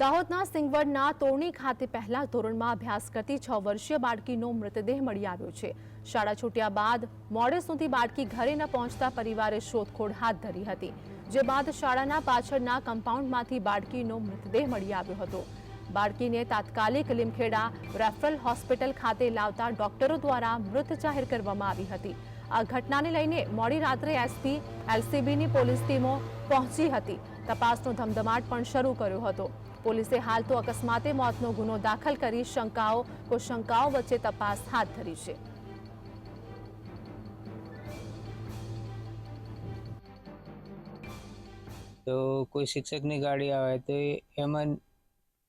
દાહોદના સિંગવડના તોરણી ખાતે પહેલા ધોરણમાં અભ્યાસ કરતી છ વર્ષીય બાળકીનો મૃતદેહ મળી આવ્યો છે. શાળા છૂટ્યા બાદ મોડે સુધી બાળકી ઘરે ન પહોંચતા પરિવારે શોધખોળ હાથ ધરી હતી, જે બાદ શાળાના પાછળના કમ્પાઉન્ડમાંથી બાળકીનો મૃતદેહ મળી આવ્યો હતો. બાળકીને તાત્કાલિક લીમખેડા રેફરલ હોસ્પિટલ ખાતે લાવતા ડોક્ટરો દ્વારા મૃત જાહેર કરવામાં આવી હતી. આ ઘટનાને લઈને મોડી રાત્રે એસપી, એલસીબીની પોલીસ ટીમો પહોંચી હતી. તપાસનો ધમધમાટ પણ શરૂ કર્યો હતો. પોલીસે હાલ તો અકસ્માતે મોતનો ગુનો દાખલ કરી શંકાઓ કો શંકાઓ વચ્ચે તપાસ હાથ ધરી છે. તો કોઈ શિક્ષકની ગાડી આવે તો એમાં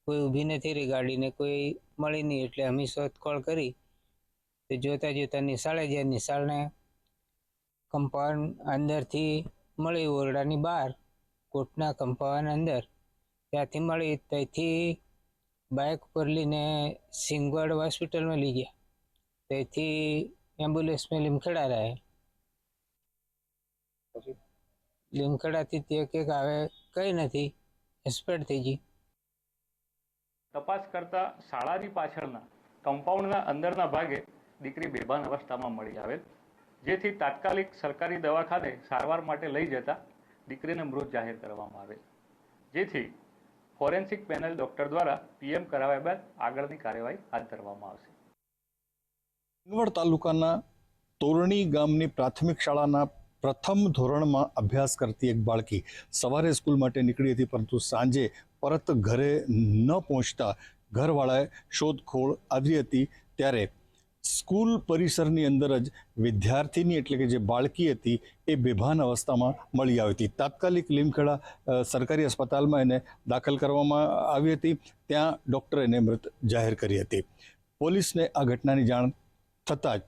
કોઈ ઊભી નથી રહી ગાડીને, કોઈ મળી નહીં એટલે અમે શોધખોળ કરી તો જોતા જોતા નિશાળે ગયા નિશાળને કમ્પાઉન્ડ અંદરથી મળી ઓરડાની બહાર, કોટના કમ્પાઉન્ડ અંદર ત્યાંથી મળી ત્યાંથી બાઇક ઉપર લઈને સિંગવાડ હોસ્પિટલમાં લઈ ગયા. ત્યાંથી એમ્બ્યુલન્સમાં લીમખેડા રહે. લીમખેડાથી તે કે આવે કંઈ નથી એક્સપર્ટ થઈ ગઈ. તપાસ કરતા શાળાની પાછળના કમ્પાઉન્ડના અંદરના ભાગે દીકરી બેભાન અવસ્થામાં મળી આવેલ જેથી તાત્કાલિક સરકારી દવાખાને સારવાર માટે લઈ જતા દીકરીને મૃત જાહેર કરવામાં આવેલ. જેથી ફોરેન્સિક પેનલ ડોક્ટર દ્વારા પીએમ કરાવ્યા બાદ આગળની કાર્યવાહી હાથ ધરવામાં આવશે. સિંગવડ તાલુકાના તોરણી ગામની પ્રાથમિક શાળાના પ્રથમ ધોરણમાં અભ્યાસ કરતી એક બાળકી સવારે સ્કૂલ માટે નીકળી હતી, પરંતુ સાંજે પરત ઘરે ન પહોંચતા ઘરવાળાએ શોધખોળ આદરી હતી. ત્યારે સ્કૂલ પરિસરની અંદર જ વિદ્યાર્થીની એટલે કે જે બાળકી હતી એ બેભાન અવસ્થામાં મળી આવી હતી. તાત્કાલિક લીમખેડા સરકારી અસ્પતાલમાં એને દાખલ કરવામાં આવી હતી. ત્યાં ડૉક્ટરે એને મૃત જાહેર કરી હતી. પોલીસને આ ઘટનાની જાણ થતાં જ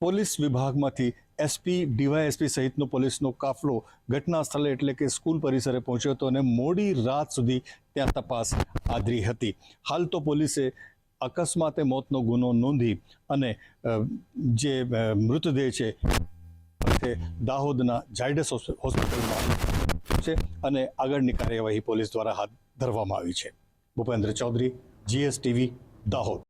પોલીસ વિભાગમાંથી એસપી, ડીવાયએસપી સહિતનો પોલીસનો કાફલો ઘટના સ્થળે એટલે કે સ્કૂલ પરિસરે પહોંચ્યો હતો અને મોડી રાત સુધી ત્યાં તપાસ આદરી હતી. હાલ તો પોલીસે અકસ્માતે મોતનો ગુનો નોંધી અને જે મૃતદેહ છે, તે દાહોદના ઝાયડસ હોસ્પિટલમાં છે અને આગળની કાર્યવાહી પોલીસ દ્વારા હાથ ધરવામાં આવી છે. ભૂપેન્દ્ર ચૌધરી, જીએસટીવી, દાહોદ.